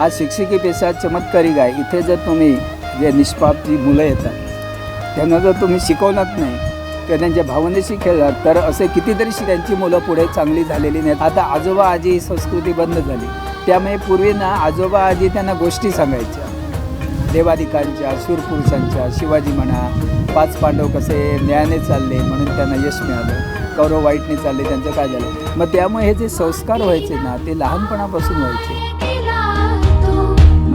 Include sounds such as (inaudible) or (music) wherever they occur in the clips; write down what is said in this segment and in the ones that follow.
हा शिक्षिकेपेक्षा चमत्कारिक आहे इथे जर तुम्ही जे निष्पाप जी मुलं येतात त्यांना जर तुम्ही शिकवणार नाही किंवा त्यांच्या भावनेशी खेळणार तर असे कितीतरी त्यांची मुलं पुढे चांगली झालेली नाहीत. आता आजोबा आजी ही संस्कृती बंद झाली. त्यामुळे पूर्वी ना आजोबा आजी त्यांना गोष्टी सांगायच्या. देवादिकांच्या सूरपुरुषांच्या शिवाजी म्हणा पाच पांडव कसे न्यायाने चालले म्हणून त्यांना यश मिळालं. कौरव वाईटने चालले त्यांचं काय झालं? मग त्यामुळे हे जे संस्कार व्हायचे ना ते लहानपणापासून व्हायचे.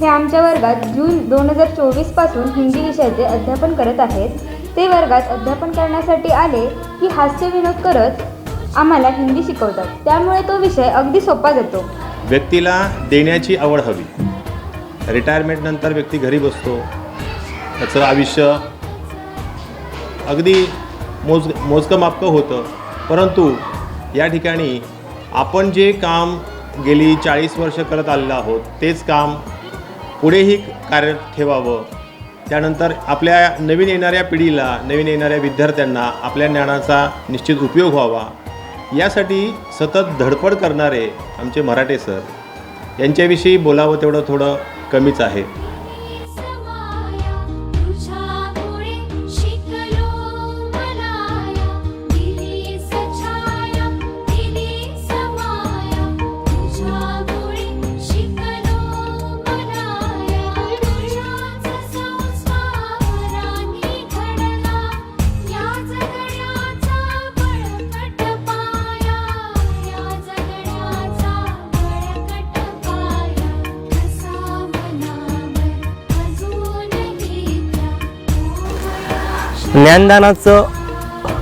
हे आमच्या वर्गात जून दोन हजार चोवीसपासून हिंदी विषयाचे अध्यापन करत आहेत. ते वर्गात अध्यापन करण्यासाठी आले की हास्य विनोद करत आम्हाला हिंदी शिकवतात. त्यामुळे तो विषय अगदी सोपा जातो. व्यक्तीला देण्याची आवड हवी. रिटायरमेंटनंतर व्यक्ती घरी बसतो. त्याचं आयुष्य अगदी मोज मोजकं मापकं होतं. परंतु या ठिकाणी आपण जे काम गेली चाळीस वर्ष करत आलेलो आहोत तेच काम पुढेही कार्य ठेवावं. त्यानंतर आपल्या नवीन येणाऱ्या पिढीला नवीन येणाऱ्या विद्यार्थ्यांना आपल्या ज्ञानाचा निश्चित उपयोग व्हावा. यासाठी सतत धडपड करणारे आमचे मराठे सर यांच्याविषयी बोलावं तेवढं थोडं कमीच आहे. ज्ञानदानाचं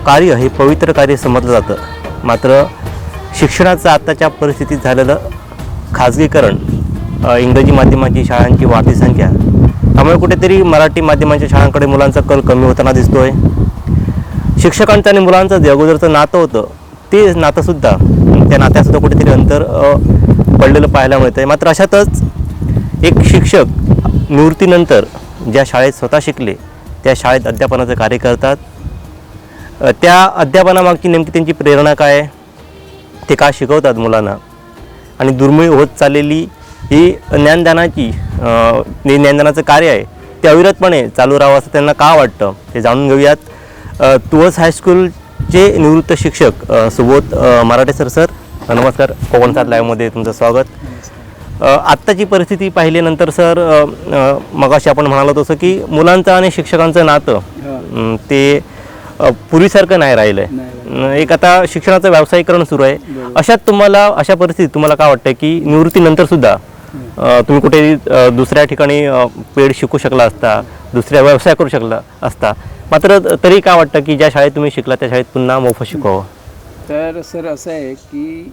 कार्य हे पवित्र कार्य समजलं जातं. मात्र शिक्षणाचं आत्ताच्या परिस्थितीत झालेलं खाजगीकरण इंग्रजी माध्यमांची शाळांची वाढती संख्या त्यामुळे कुठेतरी मराठी माध्यमांच्या शाळांकडे मुलांचा कल कमी होताना दिसतो आहे शिक्षकांचं आणि मुलांचं जे अगोदरचं नातं होतं ते नातंसुद्धा त्या नात्यासुद्धा कुठेतरी अंतर पडलेलं पाहायला मिळतं आहे मात्र अशातच एक शिक्षक निवृत्तीनंतर ज्या शाळेत स्वतः शिकले त्या शाळेत अध्यापनाचं कार्य करतात. त्या अध्यापनामागची नेमकी त्यांची प्रेरणा काय ते का शिकवतात मुलांना? आणि दुर्मिळ होत चाललेली ही ज्ञानदानाची जे ज्ञानदानाचं कार्य आहे ते अविरतपणे चालू राहावं असं त्यांना का वाटतं? ते जाणून घेऊयात. तुळस हायस्कूलचे निवृत्त शिक्षक सुबोध मराठे सर सर. नमस्कार. कोकण सात लाईव्हमध्ये तुमचं स्वागत. आत्ताची परिस्थिती पाहिल्यानंतर सर मगाशी आपण म्हणालो तसं की मुलांचं आणि शिक्षकांचं नातं अम, ते पूर्वीसारखं नाही राहिलं एक आता शिक्षणाचं व्यावसायिकरण सुरू आहे. अशात तुम्हाला अशा परिस्थितीत तुम्हाला काय वाटतं की निवृत्तीनंतर सुद्धा तुम्ही कुठे दुसऱ्या ठिकाणी पेड शिकू शकला असता दुसऱ्या व्यवसाय करू शकला असता मात्र तरी काय वाटतं की ज्या शाळेत तुम्ही शिकला त्या शाळेत पुन्हा मोफत शिकवावं तर सर असं आहे की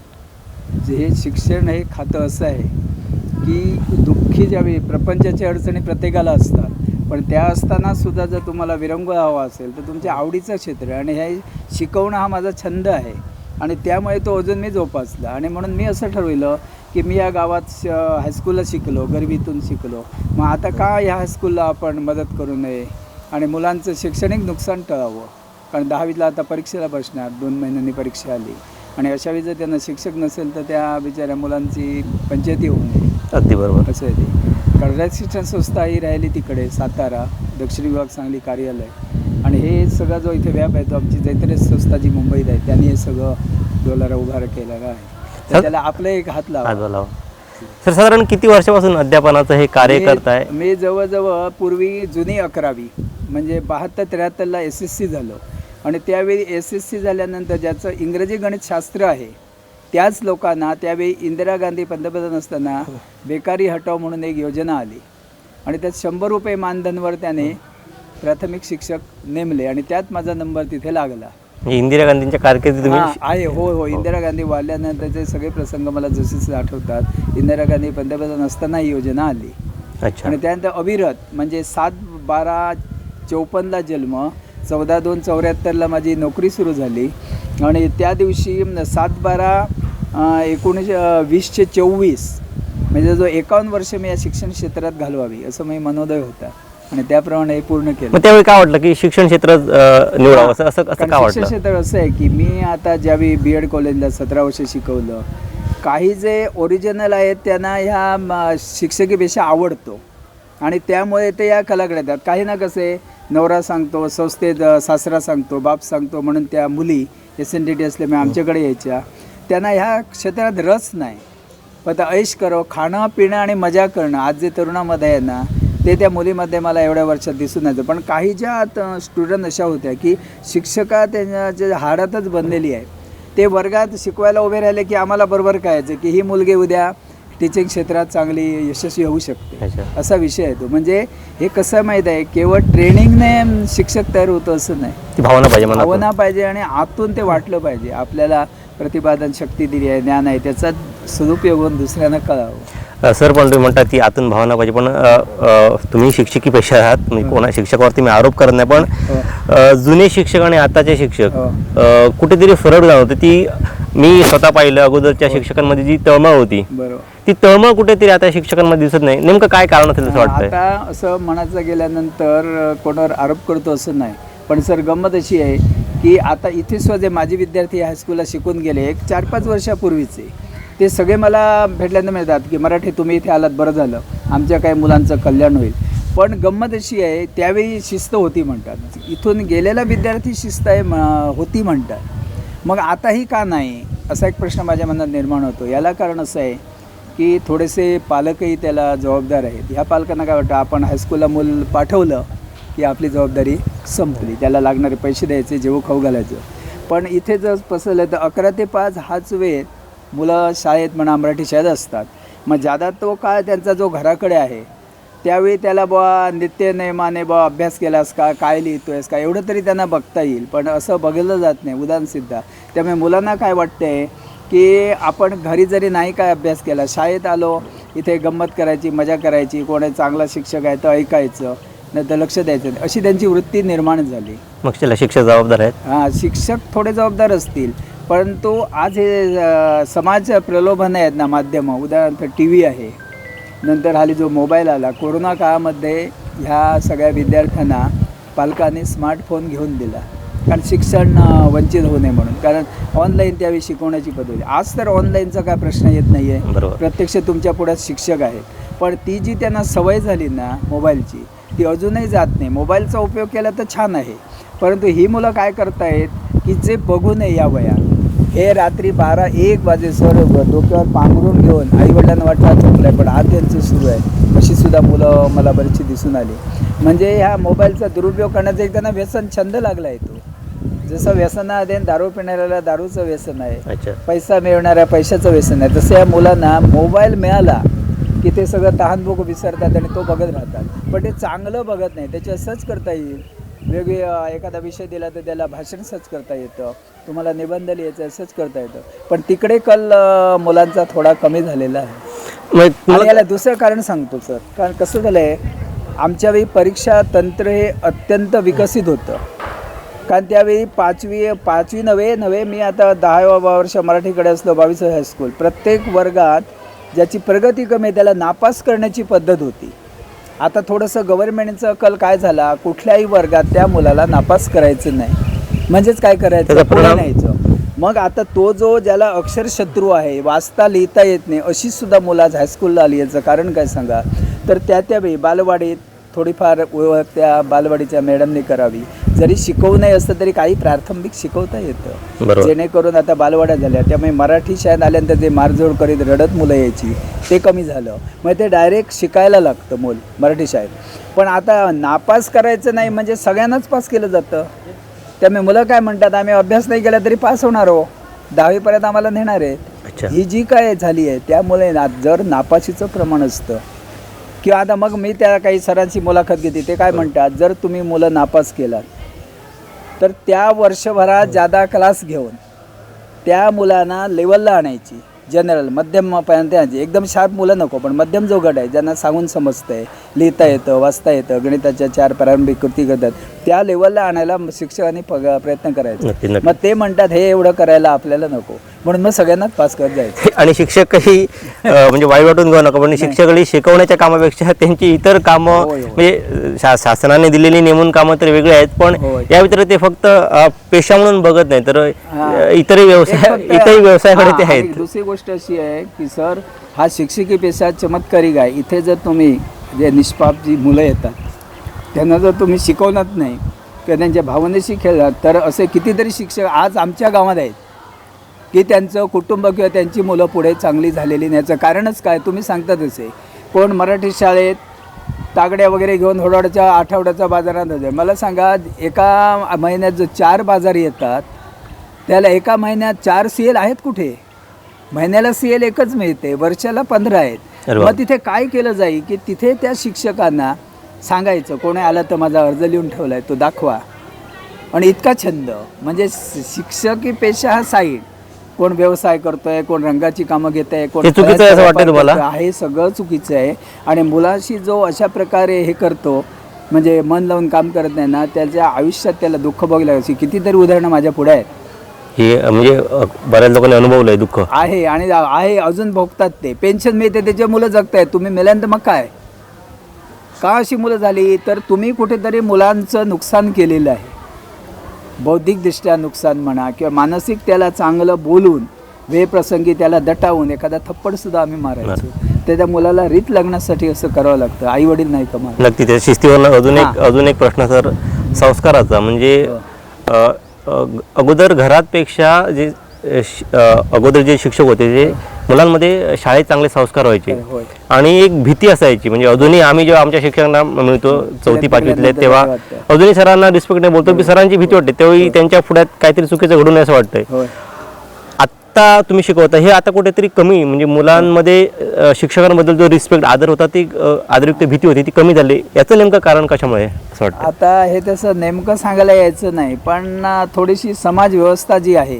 जे शिक्षण हे खातं असं आहे की दुःखी ज्यावेळी प्रपंचाच्या अडचणी प्रत्येकाला असतात. पण त्या असताना सुद्धा जर तुम्हाला विरंगुळा हवा असेल तर तुमच्या आवडीचं क्षेत्र आणि हे शिकवणं हा माझा छंद आहे. आणि त्यामुळे तो अजून मी जोपासला. आणि म्हणून मी असं ठरविलं की मी या गावात श हायस्कूलला शिकलो गरिबीतून शिकलो. मग आता का या हायस्कूलला आपण मदत करू नये? आणि मुलांचं शैक्षणिक नुकसान टळावं? कारण दहावीला आता परीक्षेला बसणार दोन महिन्यांनी परीक्षा आली. आणि अशा वेळी जर त्यांना शिक्षक नसेल तर त्या बिचाऱ्या मुलांची पंचायती होऊ नये. अगदी बरोबर. असं आहे ते. कर्नाटक शिक्षण संस्था ही राहिली तिकडे सातारा दक्षिण विभाग सांगली कार्यालय. आणि हे सगळं जो इथे व्याप आहे तो आमची जैतरेश संस्था जी मुंबईत आहे त्यांनी हे सगळं डोलारा उभार केलेला आहे. तर त्याला आपलं एक हात लावा. सर साधारण किती वर्षापासून अध्यापनाचं हे कार्य करताय? मी जवळजवळ पूर्वी जुनी अकरावी म्हणजे बहात्तर त्र्याहत्तरला एस एस सी झालो. आणि त्यावेळी एस एस सी झाल्यानंतर ज्याचं इंग्रजी गणित शास्त्र आहे त्याच लोकांना त्यावेळी इंदिरा गांधी पंतप्रधान असताना बेकारी हटाव म्हणून एक योजना आली. आणि त्यात शंभर रुपये मानधनवर त्याने प्राथमिक शिक्षक नेमले आणि त्यात माझा नंबर तिथे लागला. इंदिरा गांधींच्या कारकिर्दीत हा, तुम्ही आहे. हो हो. इंदिरा गांधी वाढल्यानंतरचे सगळे प्रसंग मला जसे आठवतात इंदिरा गांधी पंतप्रधान असताना ही योजना आली. अच्छा. आणि त्यानंतर अविरत म्हणजे सात बारा चौपन्नला जन्म चौदा दोन चौऱ्याहत्तरला माझी नोकरी सुरू झाली. आणि त्या दिवशी सात बारा एकोणीसशे वीसशे चोवीस म्हणजे जो एकावन्न वर्ष मी या शिक्षण क्षेत्रात घालवावी असं मी मनोदय होता. आणि त्याप्रमाणे पूर्ण केलं. त्यावेळी काय वाटलं की शिक्षण क्षेत्र निवडावं? असं असं शिक्षण क्षेत्र असं आहे की मी आता ज्यावेळी बी एड कॉलेजला सतरा वर्ष शिकवलं काही जे ओरिजिनल आहेत त्यांना ह्या शिक्षकीपेक्षा आवडतो. आणि त्यामुळे ते या कलाकडे येतात. काही ना कसे नवरा सांगतो संस्थेत सासरा सांगतो बाप सांगतो म्हणून त्या मुली एस एन टी टी असल्यामुळे आमच्याकडे यायच्या. त्यांना ह्या क्षेत्रात रस नाही. पण आता ऐश करो खाणं पिणं आणि मजा करणं आज जे तरुणामध्ये आहे ना ते त्या मुलीमध्ये मला एवढ्या वर्षात दिसून येतं पण काही ज्या स्टुडंट अशा होत्या की शिक्षका त्यांच्या जे हाडातच बनलेली आहे. ते वर्गात शिकवायला उभे राहिले की आम्हाला बरोबर कळायचं की ही मुलगी उद्या टीचिंग क्षेत्रात चांगली यशस्वी होऊ शकते. अच्छा. असा विषय आहे तो. म्हणजे हे कसं माहीत आहे? केवळ ट्रेनिंगने शिक्षक तयार होतो असं नाही. ती भावना पाहिजे भावना पाहिजे आणि आतून ते वाटलं पाहिजे. आपल्याला प्रतिपादन शक्ती दिली आहे ज्ञान आहे त्याचा सदुपयोग होऊन दुसऱ्यांना कळावं. सर पण तुम्ही म्हणतात की आतून भावना पाहिजे पण अ, अ, तुम्ही शिक्षकी आहात म्हणजे कोणा शिक्षकावरती मी आरोप करत नाही पण हो. अ, जुने शिक्षक आणि आताचे शिक्षक हो. अ, कुठेतरी फरक जाणवते. ती मी स्वतः पाहिलं अगोदरच्या शिक्षकांमध्ये जी तळमळ होती बरोबर. ती तळमळ कुठेतरी आता शिक्षकांमध्ये दिसत नाही. नेमकं काय कारण असेल असं वाटतं आता असं म्हणायचं गेल्यानंतर कोणावर आरोप करतो असं नाही. पण सर गंमत अशी आहे की आता इथे सुद्धा जे माझे विद्यार्थी हायस्कूलला शिकून गेले एक चार पाच वर्षापूर्वीचे ते सगळे मला भेटल्यानं मिळतात की मराठी तुम्ही इथे आलात बरं झालं. आमच्या काही मुलांचं कल्याण होईल. पण गंमत अशी आहे त्यावेळी शिस्त होती म्हणतात. इथून गेलेला विद्यार्थी शिस्त आहे म- होती म्हणतात. मग आताही का नाही? असा एक प्रश्न माझ्या मनात निर्माण होतो. याला कारण असं आहे की थोडेसे पालकही त्याला जबाबदार आहेत. ह्या पालकांना काय वाटतं आपण हायस्कूलला मूल पाठवलं की आपली जबाबदारी संपली. त्याला लागणारे पैसे द्यायचे जेवू खाऊ घालायचं. पण इथे जर पसरलं तर अकरा ते पाच हाच वेळ मुलं शाळेत म्हणा मराठी शाळेत असतात. मग ज्यादा तो काळ त्यांचा जो घराकडे आहे त्यावेळी त्याला बुवा नित्य नेमाने बुवा अभ्यास केलास का काय लिहितोयस का एवढं तरी त्यांना बघता येईल. पण असं बघितलं जात नाही उदाहरणसिद्धा त्यामुळे मुलांना काय वाटतंय की आपण घरी जरी नाही काय अभ्यास केला शाळेत आलो इथे गंमत करायची मजा करायची कोणी चांगला शिक्षक आहे तर ऐकायचं नाही तर लक्ष द्यायचं अशी त्यांची वृत्ती निर्माण झाली. मग त्याला शिक्षक जबाबदार आहेत? हां शिक्षक थोडे जबाबदार असतील परंतु आज हे अ, समाज प्रलोभन आहेत ना माध्यमं उदाहरणार्थ टी व्ही आहे नंतर हल्ली जो मोबाईल आला कोरोना काळामध्ये ह्या सगळ्या विद्यार्थ्यांना पालकांनी स्मार्टफोन घेऊन दिला. कारण शिक्षण वंचित होऊ नये म्हणून. कारण ऑनलाईन त्यावेळी शिकवण्याची पद्धती आज तर ऑनलाईनचा काय प्रश्न येत नाही आहे बरोबर. प्रत्यक्ष तुमच्या पुढ्यात शिक्षक आहेत. पण ती जी त्यांना सवय झाली ना मोबाईलची ती अजूनही जात नाही. मोबाईलचा उपयोग केला तर छान आहे. परंतु ही मुलं काय करतायत की जे बघू नये या वयात. हे रात्री बारा एक वाजेसर डोक्यावर पांघरून घेऊन आईवडिलांना वाटलं चुकलं आहे पण आज त्यांचं सुरू आहे. अशी सुद्धा मुलं मला बरीचशी दिसून आली. म्हणजे ह्या मोबाईलचा दुरुपयोग करण्याचा एक त्यांना व्यसन छंद लागला आहे तो. जसं व्यसनामध्ये दारू पिणाऱ्याला दारूचं व्यसन आहे. पैसा मिळवणाऱ्या पैशाचं व्यसन आहे. तसं या मुलांना मोबाईल मिळाला की ते सगळं तहानभूक विसरतात आणि तो बघत राहतात. पण ते चांगलं बघत नाही. त्याची सर्च करता येईल. वेगळी एखादा विषय दिला तर त्याला भाषण सर्च करता येतं. तुम्हाला निबंध लिहायचं सर्च करता येतं. पण तिकडे कल मुलांचा थोडा कमी झालेला आहे. मग आणि याला दुसरं कारण सांगतो सर कारण कसं झालं आहे आमच्या वेळी परीक्षा तंत्र हे अत्यंत विकसित होतं. कारण त्यावेळी पाचवी पाचवी नव्हे नव्हे मी आता दहाव्या वर्ष मराठीकडे असलो बावीस हायस्कूल प्रत्येक वर्गात ज्याची प्रगती कमी आहे त्याला नापास करण्याची पद्धत होती. आता थोडंसं गव्हर्नमेंटचं कल काय झाला? कुठल्याही वर्गात त्या मुलाला नापास करायचं नाही. म्हणजेच काय करायचं? पुढे न्यायचं. मग आता तो जो ज्याला अक्षर शत्रू आहे वाचता लिहिता येत नाही अशी सुद्धा मुलं आज हायस्कूलला आली याचं कारण काय सांगा? तर त्या त्यावेळी बालवाडीत थोडीफार ओळख त्या बालवाडीच्या मॅडमने करावी. जरी शिकवू नये असतं तरी काही प्राथमिक शिकवता येतं. जेणेकरून आता बालवाड्या झाल्या. त्यामुळे मराठी शाळेत आल्यानंतर ते मारझोड करीत रडत मुलं यायची ते कमी झालं. मग ते डायरेक्ट शिकायला लागतं मूल मराठी शाळेत. पण आता नापास करायचं नाही म्हणजे सगळ्यांनाच पास केलं जातं. त्यामुळे मुलं काय म्हणतात आम्ही अभ्यास नाही केला तरी पास होणार हो. दहावीपर्यंत आम्हाला नेणार अच्छा. ही जी काय झाली आहे त्यामुळे ना जर नापाशीचं प्रमाण असतं किंवा आता मग मी त्या काही सरांची मुलाखत घेते ते काय म्हणतात जर तुम्ही मुलं नापास केलात तर त्या वर्षभरात जादा क्लास घेऊन त्या मुलांना लेवलला आणायची जनरल मध्यमपर्यंत आणायची. एकदम शार्प मुलं नको पण मध्यम जो गट आहे ज्यांना सांगून समजतं आहे लिहिता येतं वाचता येतं गणिताच्या चार प्रारंभिक कृती करतात. त्या लेवलला आणायला शिक्षकांनी पग प्रयत्न करायचा. मग ते म्हणतात हे एवढं करायला आपल्याला नको. म्हणून मग सगळ्यांनाच पास करत जायचं. (laughs) आणि शिक्षकही म्हणजे वाईट वाटून घेऊ नका पण शिक्षकही शिकवण्याच्या कामापेक्षा त्यांची इतर कामं. म्हणजे शासनाने दिलेली नेमून कामं तर वेगळी आहेत पण. या व्यतिरिक्त ते फक्त पेशा म्हणून बघत नाही तर इतरही व्यवसाय इतरही व्यवसायाकडे ते आहेत. दुसरी गोष्ट अशी आहे की सर हा शिक्षकी पेशा चमत्कारिक आहे इथे जर तुम्ही जे निष्पाप जी मुलं येतात त्यांना जर तुम्ही शिकवणार नाही किंवा त्यांच्या भावनेशी खेळलात तर असे कितीतरी शिक्षक आज आमच्या गावात आहेत की त्यांचं कुटुंब किंवा त्यांची मुलं पुढे चांगली झालेली नाही. याचं कारणच काय? तुम्ही सांगतातच आहे कोण मराठी शाळेत तागड्या वगैरे घेऊन होडाड्याच्या आठवड्याचा बाजारात जाते. मला सांगा एका महिन्यात जो चार बाजार येतात त्याला एका महिन्यात चार सी एल आहेत कुठे? महिन्याला सी एल एकच मिळते वर्षाला पंधरा आहेत. मग तिथे काय केलं जाईल की तिथे त्या शिक्षकांना सांगायचं कोणी आला तर माझा अर्ज लिहून ठेवला आहे तो दाखवा. आणि इतका छंद. म्हणजे शिक्षकी पेशा हा साईड कोण व्यवसाय करतोय कोण रंगाची कामं घेत आहे कोण. आहे सगळं चुकीचं आहे. आणि मुलाशी जो अशा प्रकारे हे करतो म्हणजे मन लावून काम करत नाही ना त्याच्या आयुष्यात त्याला दुःख अशी कितीतरी उदाहरणं माझ्या पुढे आहेत. हे म्हणजे बऱ्याच लोकांनी अनुभवलंय दुःख. आहे आणि आहे अजून भोगतात ते. पेन्शन मिळते त्याचे मुलं जगतायत. तुम्ही मेल्यानंतर मग काय? का अशी मुलं झाली? तर तुम्ही कुठेतरी मुलांचं नुकसान केलेलं आहे. बौद्धिकदृष्ट्या नुकसान म्हणा किंवा मानसिक त्याला चांगलं बोलून वेप्रसंगी त्याला दटावून एखादा थप्पडसुद्धा आम्ही मारायचो. तर त्या मुलाला रीत लग्नासाठी असं करावं लागतं. आई वडील नाही कमाल नक्की त्या शिस्तीवर अजून एक. अजून एक प्रश्न सर. संस्काराचा म्हणजे हो. अगोदर घरातपेक्षा जे अगोदर जे शिक्षक होते ते मुलांमध्ये शाळेत चांगले संस्कार व्हायचे. होय. आणि एक भीती असायची. म्हणजे अजूनही आम्ही जेव्हा आमच्या शिक्षकांना मिळतो चौथी पाचवीतले तेव्हा. अजूनही सरांना रिस्पेक्ट नाही बोलतो की सरांची भीती वाटते. तेव्हाही त्यांच्या पुढ्यात काहीतरी चुकीचं घडून असं वाटतंय. आत्ता तुम्ही शिकवता हे आता कुठेतरी कमी म्हणजे मुलांमध्ये अ, शिक्षकांबद्दल जो रिस्पेक्ट आदर होता ती अ, आदरयुक्त भीती होती ती कमी झाली. याचं नेमकं कारण कशामुळे आहे असं वाटतं? आता हे तसं नेमकं सांगायला यायचं नाही पण थोडीशी समाज व्यवस्था जी आहे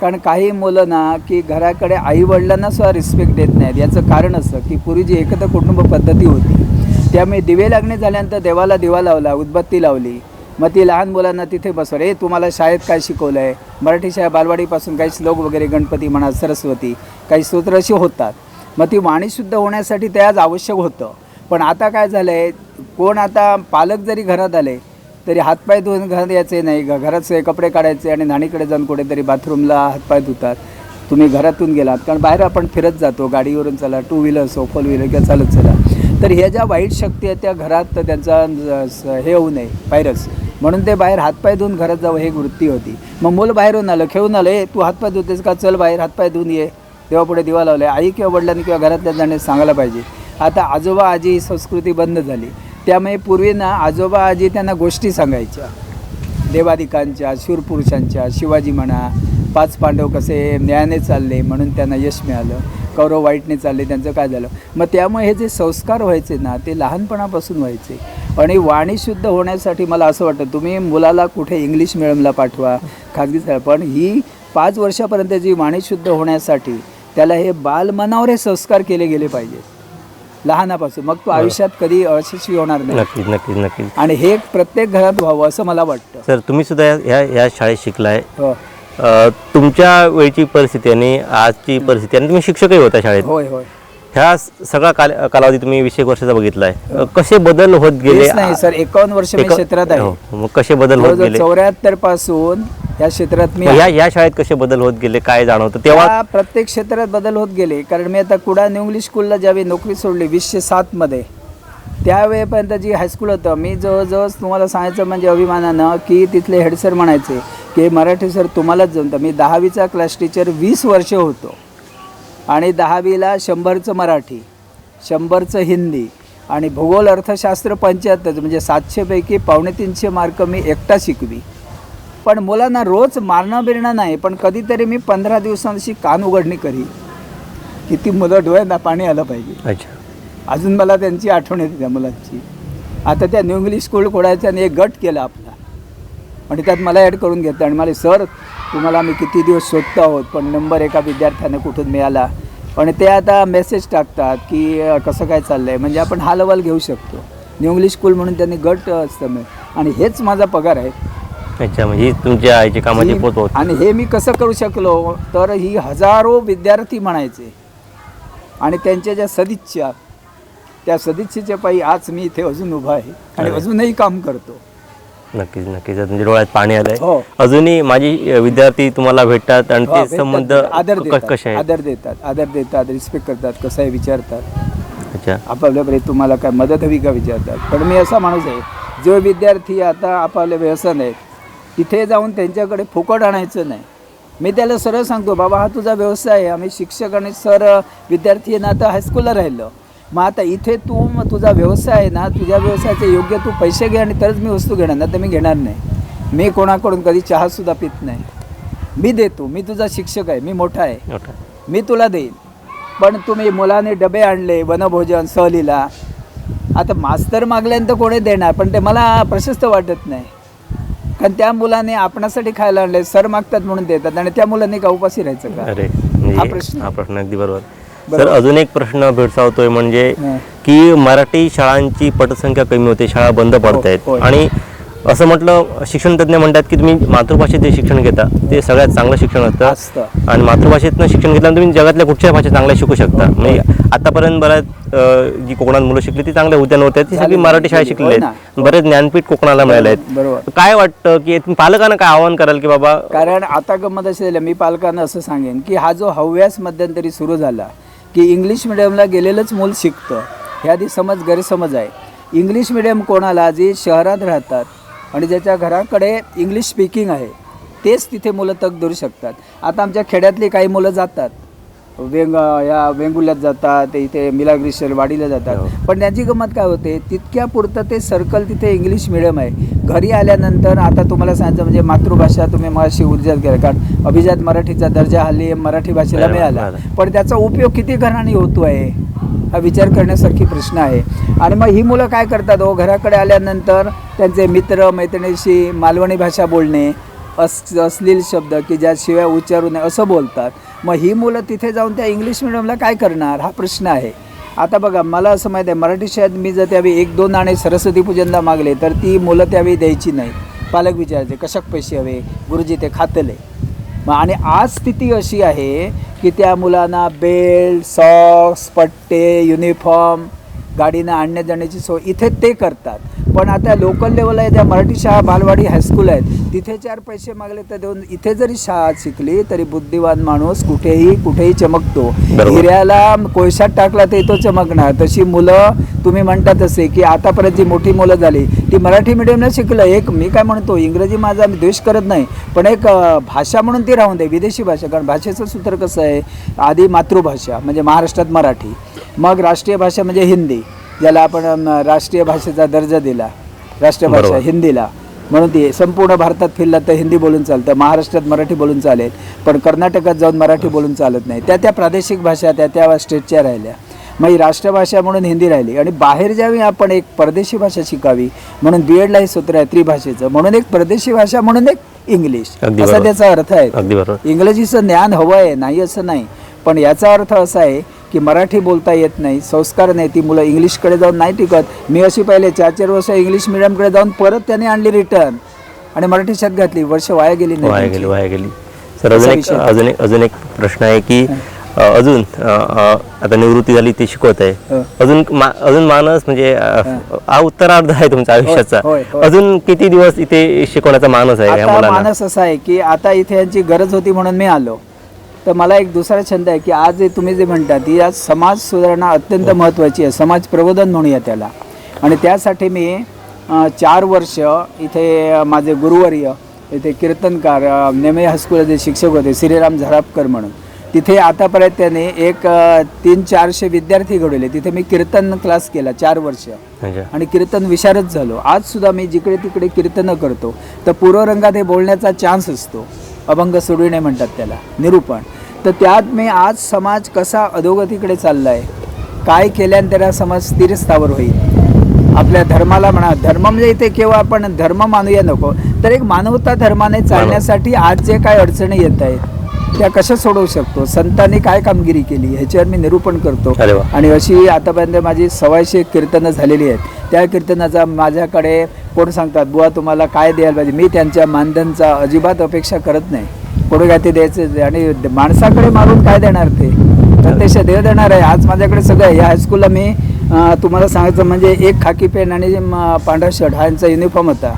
कारण काही मुलं ना की घराकडे आईवडिलांना सुद्धा रिस्पेक्ट देत नाहीत. याचं कारण असं की पूर्वी जी एकत्र कुटुंब पद्धती होती. त्यामुळे दिवे लागणे झाल्यानंतर देवाला दिवा लावला उदबत्ती लावली. मग ती लहान मुलांना तिथे बसवलं रे तुम्हाला शाळेत काय शिकवलं आहे मराठी शाळा बालवाडीपासून काही श्लोक वगैरे गणपती म्हणा सरस्वती काही सूत्र अशी होतात. मग ती वाणी शुद्ध होण्यासाठी ते आज आवश्यक होतं. पण आता काय झालं आहे कोण आता पालक जरी घरात आले तरी हातपाय धुवून घरात यायचे नाही. घराचे कपडे काढायचे आणि नाणीकडे जाऊन कुठेतरी बाथरूमला हातपाय धुतात. तुम्ही घरातून गेलात. कारण बाहेर आपण फिरत जातो. गाडीवरून चला two wheeler so four wheeler किंवा चालत चला. तर ह्या ज्या वाईट शक्ती आहेत त्या घरात त्यांचा स- हे होऊ नये. व्हायरस म्हणून ते बाहेर हातपाय धुवून घरात जावं हे वृत्ती होती. मग मूल बाहेरून आलं खेळून आलं ए तू हातपाय धुतेस का? चल बाहेर हातपाय धुवून ये. देवापुढे दिवा लावला आई किंवा वडिलांनी किंवा घरातल्या जाणे सांगायला पाहिजे. आता आजोबा आजी ही संस्कृती बंद झाली. त्यामुळे पूर्वी ना आजोबा आजी त्यांना गोष्टी सांगायच्या. देवादिकांच्या शूरपुरुषांच्या शिवाजी म्हणा पाच पांडव कसे न्यायाने चालले म्हणून त्यांना यश मिळालं. कौरव वाईटने चालले त्यांचं काय झालं? मग त्यामुळे हे जे संस्कार व्हायचे ना ते लहानपणापासून व्हायचे. आणि वाणी शुद्ध होण्यासाठी मला असं वाटतं तुम्ही मुलाला कुठे इंग्लिश मिडियमला पाठवा खाजगी शाळा. पण ही पाच वर्षापर्यंतची वाणी शुद्ध होण्यासाठी त्याला हे बालमनावर हे संस्कार केले गेले पाहिजेत लहानापासून. मग तो आयुष्यात कधी यशस्वी होणार नाही. नक्कीच नक्कीच नक्कीच. आणि हे प्रत्येक घरात व्हावं असं मला वाटतं. सर तुम्ही सुद्धा या या- या शाळेत शिकलाय. हो. अ, तुमच्या वेळची परिस्थिती आणि आजची परिस्थिती आणि तुम्ही शिक्षकही होता शाळेत. होय होय. ह्या सगळा काल कालावधी तुम्ही वीस एक वर्षाचा बघितलाय. कसे बदल होत गेले? तेच नाही सर. एकावन्न वर्ष मी एका- क्षेत्रात आहे. हो, मग कसे बदल होत गेले? चौऱ्याहत्तरपासून या क्षेत्रात मी मग या या शाळेत कसे बदल होत गेले? काय जाणवतं? तेव्हा प्रत्येक क्षेत्रात बदल होत गेले. कारण मी आता कुडा न्यू इंग्लिश स्कूलला ज्यावेळी नोकरी सोडली वीसशे सातमध्ये त्यावेळेपर्यंत जी हायस्कूल होतं मी जवळजवळ तुम्हाला सांगायचं म्हणजे अभिमानानं की तिथले हेड सर म्हणायचे की मराठी सर तुम्हालाच जमतं. मी दहावीचा क्लास टीचर वीस वर्ष होतो. आणि दहावीला शंभरचं मराठी शंभरचं हिंदी आणि भूगोल अर्थशास्त्र पंच्याहत्तर म्हणजे सातशेपैकी पावणे तीनशे मार्क मी एकटा शिकवी. पण मुलांना रोज मारणं बिरणं नाही पण कधीतरी मी पंधरा दिवसांशी कान उघडणी करी किती मुलं डोळ्यांना पाणी आलं पाहिजे. अच्छा. अजून मला त्यांची आठवण येते त्या मुलांची. आता त्या न्यू इंग्लिश स्कूल खोडायच्याने एक गट केला आपला. आणि त्यात मला ॲड करून घेतलं आणि मला सर तुम्हाला आम्ही किती दिवस शोधतो आहोत पण नंबर एका विद्यार्थ्यानं कुठून मिळाला? आणि ते आता मेसेज टाकतात की कसं काय चाललं आहे म्हणजे आपण हा लेवल घेऊ शकतो. न्यू इंग्लिश स्कूल म्हणून त्यांनी गट असतं मी आणि हेच माझा पगार आहे. अच्छा म्हणजे तुमच्या आईची कामाची पोत होत. आणि हे मी कसं करू शकलो? तर ही हजारो विद्यार्थी म्हणायचे. आणि त्यांच्या ज्या सदिच्छा त्या सदिच्छेच्या पायी आज मी इथे अजून उभा आहे. आणि. अजूनही काम करतो. नक्कीच नक्कीच. आता तुमच्या डोळ्यात पाणी आलंय. हो. अजूनही माझी विद्यार्थी तुम्हाला भेटतात आणि हो, ते भेटतात, संबंध आदर क- देतात. कसे आहेत? आदर देतात. आदर देतात रिस्पेक्ट करतात कसं आहे विचारतात. अच्छा. आपापल्याकडे तुम्हाला काय मदत हवी का विचारतात? पण मी असा माणूस आहे जो विद्यार्थी आता आपापले व्यसन आहेत तिथे जाऊन त्यांच्याकडे फुकट आणायचं नाही. मी त्याला सरळ सांगतो बाबा हा तुझा व्यवसाय आहे. आम्ही शिक्षक आणि सर विद्यार्थी आहे ना आता हायस्कूलला राहिलो. मग आता इथे तू मग तुझा व्यवसाय आहे ना तुझ्या व्यवसायाचे योग्य तू पैसे घे आणि तरच मी वस्तू घेणार ना तर मी घेणार नाही. मी कोणाकडून कधी चहासुद्धा पित नाही. मी देतो मी तुझा शिक्षक आहे मी मोठा आहे. मी तुला देईन. पण तुम्ही मुलाने डबे आणले वनभोजन सहलीला. आता मास्तर मागल्यानंतर कोणी देणार पण ते मला प्रशस्त वाटत नाही. कारण त्या मुलाने आपणासाठी खायला आणले सर मागतात म्हणून देतात आणि त्या मुलांनी का उपाशी राहायचं का? अरे हा प्रश्न. हा प्रश्न अगदी बरोबर. सर अजून एक प्रश्न भेडसावतोय म्हणजे हं. की मराठी शाळांची पटसंख्या कमी होते शाळा बंद पडत आहेत होय. आणि असं म्हटलं शिक्षण तज्ज्ञ म्हणतात की तुम्ही मातृभाषेत जे शिक्षण घेता. ते सगळ्यात चांगलं शिक्षण असतं. आणि मातृभाषेतनं शिक्षण घेतल्यानं तुम्ही जगातल्या कुठच्या भाषा चांगल्या शिकू शकता? म्हणजे आतापर्यंत बऱ्याच जी कोकणात मुलं शिकली ती चांगल्या होत्या. नव्हत्या ती सगळी मराठी. शिकलेली होय आहेत बरेच ज्ञानपीठ कोकणाला मिळाले आहेत काय वाटतं की तुम्ही पालकांना काय आवाहन कराल की बाबा? कारण आता गंमत अशी झाली मी पालकांना असं सांगेन की हा जो हव्यास मध्यंतरी सुरू झाला की इंग्लिश मिडियमला गेलेलंच मूल शिकतं. हे आधी समज गैरसमज आहे. इंग्लिश मिडियम कोणाला जे शहरात राहतात आणि ज्याच्या घराकडे इंग्लिश स्पीकिंग आहे तेच तिथे मुलं तग धरू शकतात. आता आमच्या खेड्यातली काही मुलं जातात. वेंग या वेंगुल्यात जातात इथे मिलाग्रीश्वर वाडीला जातात. हो. पण त्यांची गंमत काय होते? तितक्या पुरतं ते सर्कल तिथे इंग्लिश मिडियम आहे. घरी आल्यानंतर आता तुम्हाला सांगायचं म्हणजे मातृभाषा तुम्ही मगाशी उर्जात केला कारण अभिजात मराठीचा दर्जा हल्ली मराठी भाषेला मिळाला. पण त्याचा उपयोग किती घराणी होतो आहे? हा विचार करण्यासारखी प्रश्न आहे. आणि मग ही मुलं काय करतात हो? घराकडे आल्यानंतर त्यांचे मित्र मैत्रिणीशी मालवणी भाषा बोलणे अस अश्लील शब्द की ज्या शिवाय उच्चारू नये असं बोलतात. मग ही मुलं तिथे जाऊन त्या इंग्लिश मिडियमला काय करणार? हा प्रश्न आहे. आता बघा मला असं माहीत आहे मराठी शाळेत मी जर त्यावेळी एक दोन आणि सरस्वती पूजनला मागले तर ती मुलं त्यावेळी द्यायची नाही पालक विचारायचे कशाक पैसे हवे? गुरुजी ते खातले. मग आणि आज स्थिती अशी आहे की त्या मुलांना बेल्ट सॉक्स पट्टे युनिफॉर्म गाडीनं आणण्या जाण्याची सोय इथे ते करतात. पण आता लोकल लेवलला ज्या मराठी शाळा बालवाडी हायस्कूल आहेत. तिथे चार पैसे मागले तर देऊन इथे जरी शाळा शिकली तरी बुद्धिवान माणूस कुठेही कुठेही चमकतो. हिऱ्याला कोळशात टाकला तर तो चमकणार. तशी मुलं तुम्ही म्हणतात असे की आतापर्यंत जी मोठी मुलं झाली ती मराठी मिडियमला शिकलं. एक मी काय म्हणतो इंग्रजी माझा मी द्वेष करत नाही पण एक भाषा म्हणून ती राहून दे विदेशी भाषा. कारण भाषेचं सूत्र कसं आहे आधी मातृभाषा म्हणजे महाराष्ट्रात मराठी. मग राष्ट्रीय भाषा म्हणजे हिंदी ज्याला आपण राष्ट्रीय भाषेचा दर्जा दिला राष्ट्रभाषा बरोबर. हिंदीला. म्हणून ती संपूर्ण भारतात फिरला तर हिंदी बोलून चालतं महाराष्ट्रात मराठी बोलून चालेल पण कर्नाटकात जाऊन मराठी बोलून चालत नाही. त्या त्या प्रादेशिक भाषा त्या त्या स्टेटच्या राहिल्या. मग ही राष्ट्रभाषा म्हणून हिंदी राहिली. आणि बाहेर ज्यावेळी आपण एक परदेशी भाषा शिकावी म्हणून बी एडला हे सूत्र आहे त्रिभाषेचं. म्हणून एक परदेशी भाषा म्हणून एक इंग्लिश. असा. त्याचा अर्थ आहे. इंग्रजीचं ज्ञान हवं आहे नाही असं नाही. पण याचा अर्थ असा आहे की मराठी बोलता येत नाही संस्कार नाही ती मुलं इंग्लिशकडे जाऊन नाही टिकत. मी अशी पाहिले चार चार वर्ष इंग्लिश मिडियमकडे जाऊन परत त्याने आणली रिटर्न आणि मराठी शाळेत घातली वर्ष वाया गेली नाही वाया. गेली वाया गेली. सर अजून एक. अजून एक अजून एक प्रश्न आहे की अजून आता निवृत्ती झाली ती शिकवत आहे. अजून मा- अजून मानस म्हणजे हा. उत्तरार्ध आहे तुमच्या आयुष्याचा. अजून किती दिवस इथे शिकवण्याचा मानस आहे मानस असा आहे की आता इथे यांची गरज होती म्हणून मी आलो. तर मला एक दुसरा छंद आहे की आज जे तुम्ही जे म्हणता ती आज समाज सुधारणा अत्यंत महत्त्वाची आहे. समाज प्रबोधन म्हणूया त्याला. आणि त्यासाठी मी चार वर्ष इथे माझे गुरुवर्य इथे कीर्तनकार नेमे हायस्कूलचे शिक्षक होते श्रीराम झरापकर म्हणून. तिथे आतापर्यंत त्याने एक तीन चारशे विद्यार्थी घडवले. तिथे मी कीर्तन क्लास केला चार वर्ष. आणि कीर्तन विशारद झालो. आज सुद्धा मी जिकडे तिकडे कीर्तनं करतो. तर पूर्वरंगात हे बोलण्याचा चान्स असतो. अभंग सोडविणे म्हणतात त्याला निरूपण. तर त्यात मी आज समाज कसा अधोगतीकडे चालला आहे काय केल्याने त्याला समाज स्थिर स्थावर होईल? आपल्या धर्माला म्हणा धर्म म्हणजे इथे केव्हा आपण धर्म मानूया नको तर एक मानवता धर्माने चालण्यासाठी आज जे काय अडचणी येत आहेत त्या कशा सोडवू शकतो? संतांनी काय कामगिरी केली? ह्याच्यावर मी निरूपण करतो. आणि अशी आतापर्यंत माझी सव्वाशे कीर्तनं झालेली आहेत. त्या कीर्तनाचा माझ्याकडे कोण सांगतात बुवा तुम्हाला काय द्यायला पाहिजे? मी त्यांच्या मानधनचा अजिबात अपेक्षा करत नाही. पुढे काय ते द्यायचं आणि माणसाकडे मारून काय देणार ते? प्रत्यक्ष देव देणार आहे. आज माझ्याकडे सगळं आहे. या हायस्कूलला मी तुम्हाला सांगायचं म्हणजे एक खाकी पेन आणि पांढरा शर्ट हा यांचा युनिफॉर्म होता.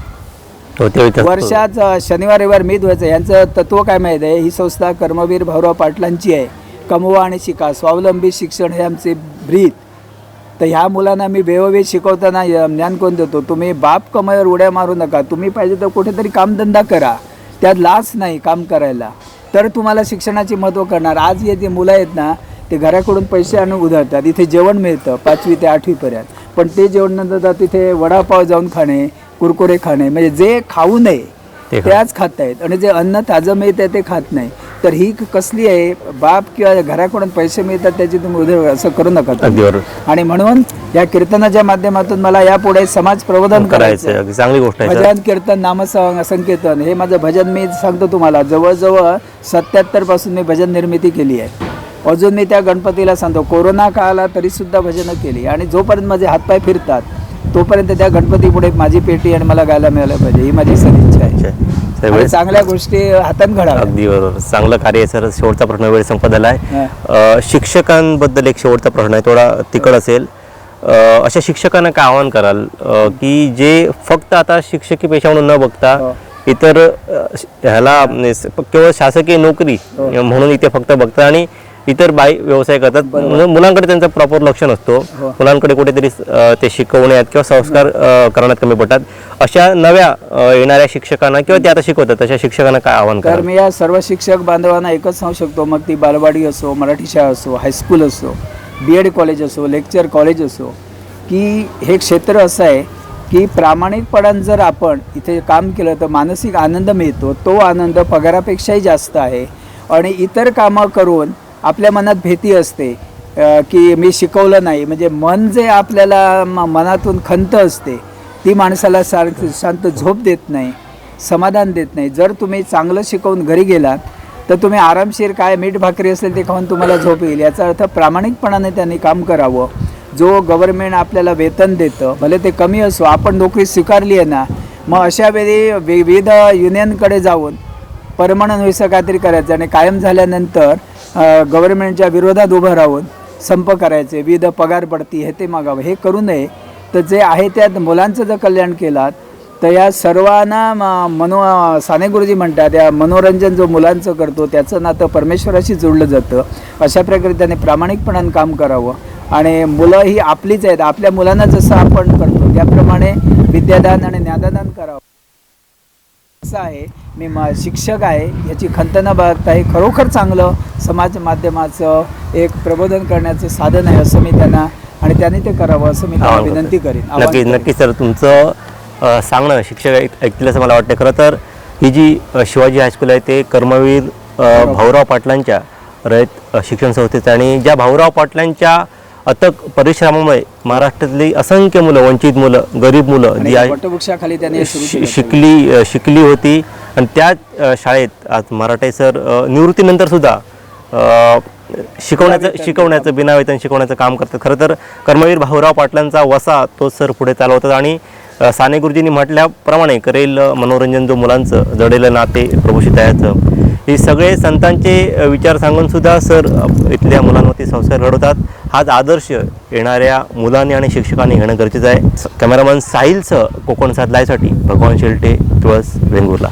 हो वर्षात शनिवार रविवार मी धुवायचं. यांचं तत्व काय माहीत आहे? ही संस्था कर्मवीर भाऊराव पाटलांची आहे. कमवा आणि शिका. स्वावलंबी शिक्षण हे आमचे ब्रीद. तर ह्या मुलांना मी वेळोवेळी शिकवताना ज्ञान कोण देतो. तुम्ही बाप कमाईवर उड्या मारू नका. तुम्ही पाहिजे तर कुठेतरी कामधंदा करा. त्यात लाच नाही काम करायला. तर तुम्हाला शिक्षणाचे महत्त्व करणार आज हे जे मुलं आहेत ना ते घराकडून पैसे आणून उधळतात. इथे जेवण मिळतं पाचवी ते आठवीपर्यंत पण ते जेवण नंतर तिथे वडापाव जाऊन खाणे कुरकुरे खाणे. म्हणजे जे खाऊ नये ते. त्याच खात आहेत आणि जे अन्न ताजं मिळतं ते खात नाही. तर ही कसली आहे? बाप किंवा घराकडून पैसे मिळतात त्याची तुम्ही उधळ असं करू नका आणि म्हणून या कीर्तनाच्या माध्यमातून मला यापुढे समाज प्रबोधन करायचं चांगली गोष्ट. भजन कीर्तन नामसंग संकीर्तन हे माझं भजन मी सांगतो तुम्हाला. जवळजवळ सत्याहत्तरपासून मी भजन निर्मिती केली आहे. अजून मी त्या गणपतीला सांगतो कोरोना काळाला तरी सुद्धा भजनं केली. आणि जोपर्यंत माझे हातपाय फिरतात तोपर्यंत त्या गणपती पुढे माझी पेटी आणि मला गायला मिळालं पाहिजे. ही माझी सदिच्छा आहे. वेळ- चांगल्या गोष्टी हातात घडाव्या अगदी बरोबर. चांगलं कार्य आहे सर. शेवटचा प्रश्न वेळ संपत आला आहे शिक्षकांबद्दल एक शेवटचा प्रश्न आहे थोडा तिकड असेल. अशा शिक्षकांना काय आवाहन कराल? की जे फक्त आता शिक्षकी पेशा म्हणून न बघता हो. इतर ह्याला म्हणजे केवळ शासकीय नोकरी हो. म्हणून इथे फक्त बघतात आणि इतर बाई व्यवसाय करतात. मुलांकडे त्यांचं प्रॉपर लक्ष नसतो. हो. मुलांकडे कुठेतरी ते शिकवण्यात किंवा संस्कार करण्यात कमी पडतात. अशा नव्या येणाऱ्या शिक्षकांना किंवा ते आता शिकवतात तशा शिक्षकांना काय आवाहन तर कराल? मी या सर्व शिक्षक बांधवांना एकच सांगू शकतो. मग ती बालवाडी असो मराठी शाळा असो हायस्कूल असो बी एड कॉलेज असो लेक्चर कॉलेज असो की हे क्षेत्र असं आहे की प्रामाणिकपणाने जर आपण इथे काम केलं तर मानसिक आनंद मिळतो. तो आनंद पगारापेक्षाही जास्त आहे. आणि इतर कामं करून आपल्या मनात भीती असते की मी शिकवलं नाही. म्हणजे मन जे आपल्याला म- मनातून खंत असते ती माणसाला सार शांत झोप देत नाही समाधान देत नाही. जर तुम्ही चांगलं शिकवून घरी गेलात तर तुम्ही आरामशीर काय मीठ भाकरी असेल ते खाऊन तुम्हाला झोप येईल. याचा अर्थ प्रामाणिकपणाने त्यांनी काम करावं. जो गव्हर्नमेंट आपल्याला वेतन देतं भले ते कमी असो आपण नोकरी स्वीकारली आहे ना मग अशा वेळी विविध युनियनकडे जाऊन परमनंट व्हिसा काहीतरी करायचं आणि कायम झाल्यानंतर गव्हर्नमेंटच्या विरोधात उभं राहून संप करायचे विविध पगार पडती हे ते मागावं हे करू नये. तर जे आहे त्यात मुलांचं जर कल्याण केलात तर या सर्वांना म- मनो साने गुरुजी म्हणतात या मनोरंजन जो मुलांचं करतो त्याचं नातं परमेश्वराशी जोडलं जातं. अशा प्रकारे त्याने प्रामाणिकपणाने काम करावं. आणि मुलं ही आपलीच आहेत आपल्या मुलांना जसं आपण करतो त्याप्रमाणे विद्यादान आणि ज्ञानदान करावं. असं आहे. मी म शिक्षक आहे. याची खंत न बाळगता हे खरोखर चांगलं समाज माध्यमाचं एक प्रबोधन करण्याचं साधन आहे असं मी त्यांना आणि त्यांनी ते करावं असं मी त्यांना. विनंती करीन. नक्की. नक्की सर तुमचं सांगणं शिक्षक ऐक- ऐकतील असं मला वाटतं खरं तर ही जी शिवाजी हायस्कूल आहे ते कर्मवीर भाऊराव पाटलांच्या रयत शिक्षण संस्थेचं आणि ज्या भाऊराव पाटलांच्या अथक परिश्रमामुळे महाराष्ट्रातली असंख्य मुलं वंचित मुलं गरीब मुलं जी वटवृक्षाखाली त्यांनी शि-. शिकली शिकली होती. आणि त्याच अ, शाळेत आज मराठे सर अ, निवृत्तीनंतर सुद्धा अ, शिकवण्याचं शिकवण्याचं बिनावेतन शिकवण्याचं काम करतात. खरं तर कर्मवीर भाऊराव पाटलांचा वसा तो सर पुढे चालवतात. आणि अ, साने गुरुजींनी म्हटल्याप्रमाणे करेल मनोरंजन जो मुलांचं जडेलं नाते प्रभू शितायाचं हे सगळे संतांचे विचार सांगून सुद्धा सर इथल्या मुलांवरती संस्कार घडवतात. हाच आदर्श येणाऱ्या मुलांनी आणि शिक्षकांनी घेणं गरजेचं आहे. कॅमेरामन साहिलसह कोकण सात लायसाठी भगवान शेलटे तुळस वेंगुर्ला.